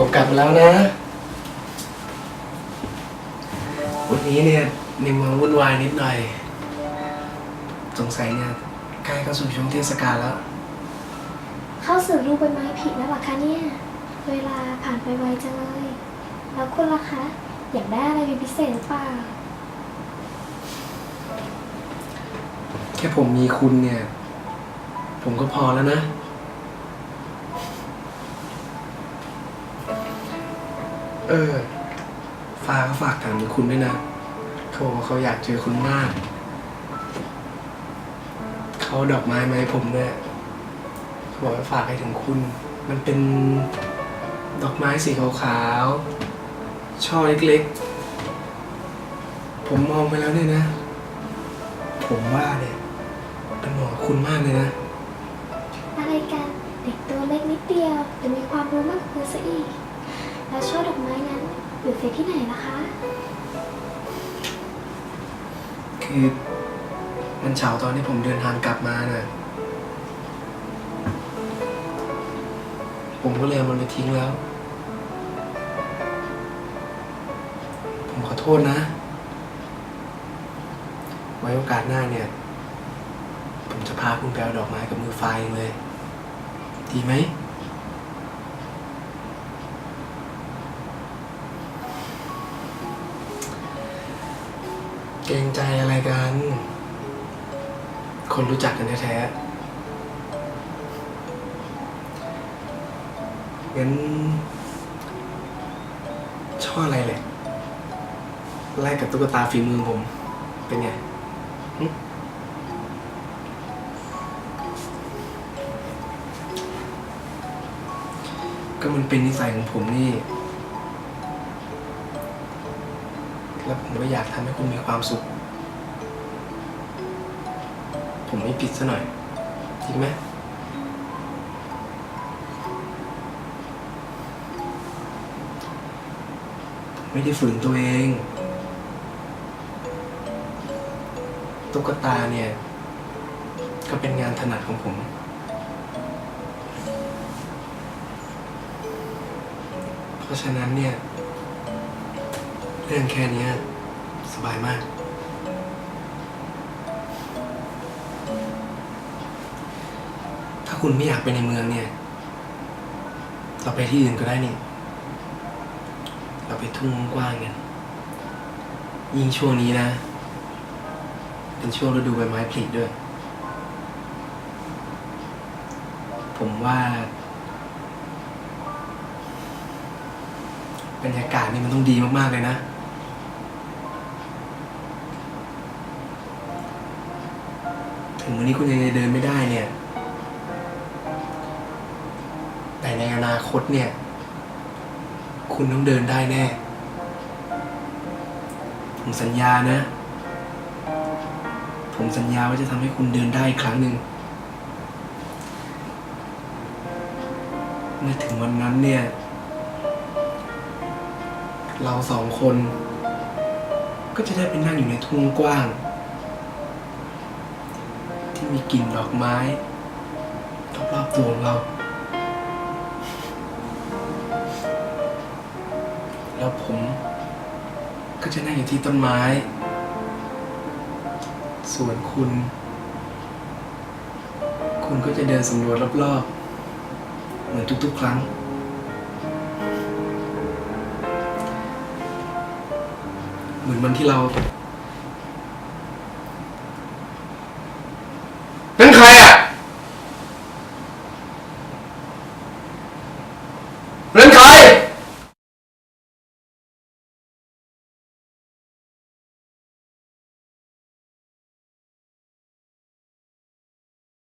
ลับมาแล้วนะ วันนี้เนี่ยในเมืองวุ่นวายนิดหน่อย สงสัยเนี่ยใกล้เข้าสู่ช่วงเทศกาลแล้ว เข้าสู่รูปใบไม้ผลิแล้วเหรอคะเนี่ย เวลาผ่านไปไวจังเลย แล้วคุณล่ะคะ อยากได้อะไรเป็นพิเศษหรือเปล่า แค่ผมมีคุณเนี่ย ผมก็พอแล้วนะ เออ ฟ้าก็ฝากถามถึงคุณด้วยนะเขาบอกว่าเขาอยากเจอคุณมาก เขาเอาดอกไม้มาให้ผมด้วยเขาบอกว่าฝากให้ถึงคุณ มันเป็นดอกไม้สีขาวๆ ช่อเล็กๆ ผมมองไปแล้วเนี่ยนะ ผมว่าเนี่ยเป็นเหมาะกับคุณมากเลยนะ อะไรกัน เด็กตัวเล็กนิดเดียว แต่มีความรู้มากกว่าซะอีก แล้วช่อดอกไม้นั้นอยู่เฟซที่ไหนล่ะคะ คือมันเฉาตอนที่ผมเดินทางกลับมาน่ะ ผมก็เลยเอามันไปทิ้งแล้ว ผมขอโทษนะ ไว้โอกาสหน้าเนี่ย ผมจะพาคุณไปเอาดอกไม้กับมือไฟเลย ดีไหม เกรงใจอะไรกัน คนรู้จักกันแท้ๆงั้นช่ออะไรเลยไล่กับตุ๊กตาฝีมือผม เป็นไงก็มันเป็นนิสัยของผมนี่ แล้วผมก็อยากทำให้คุณมีความสุข ผมไม่ผิดซะหน่อย จริงไหมผมไม่ได้ฝืนตัวเอง ตุ๊กตาเนี่ย ก็เป็นงานถนัดของผม เพราะฉะนั้นเนี่ย เรื่องแค่นี้สบายมาก ถ้าคุณไม่อยากไปในเมืองเนี่ย เราไปที่อื่นก็ได้นี่ เราไปทุ่งกว้างกัน ยิ่งช่วงนี้นะ เป็นช่วงฤดูใบไม้ผลิด้วย ผมว่าบรรยากาศนี่มันต้องดีมาก ๆ เลยนะ ถึงวันนี้คุณยังเดินไม่ได้เนี่ย แต่ในอนาคตเนี่ย คุณต้องเดินได้แน่ ผมสัญญานะ ผมสัญญาว่าจะทำให้คุณเดินได้อีกครั้งหนึ่ง เมื่อถึงวันนั้นเนี่ย เราสองคน ก็จะได้ไปนั่งอยู่ในทุ่งกว้าง ที่มีกลิ่นดอกไม้รอบๆตัวของเรา แล้วผมก็จะนั่งอยู่ที่ต้นไม้ ส่วนคุณ คุณก็จะเดินสำรวจรอบๆ เหมือนทุกๆ ครั้ง เหมือนวันที่เรา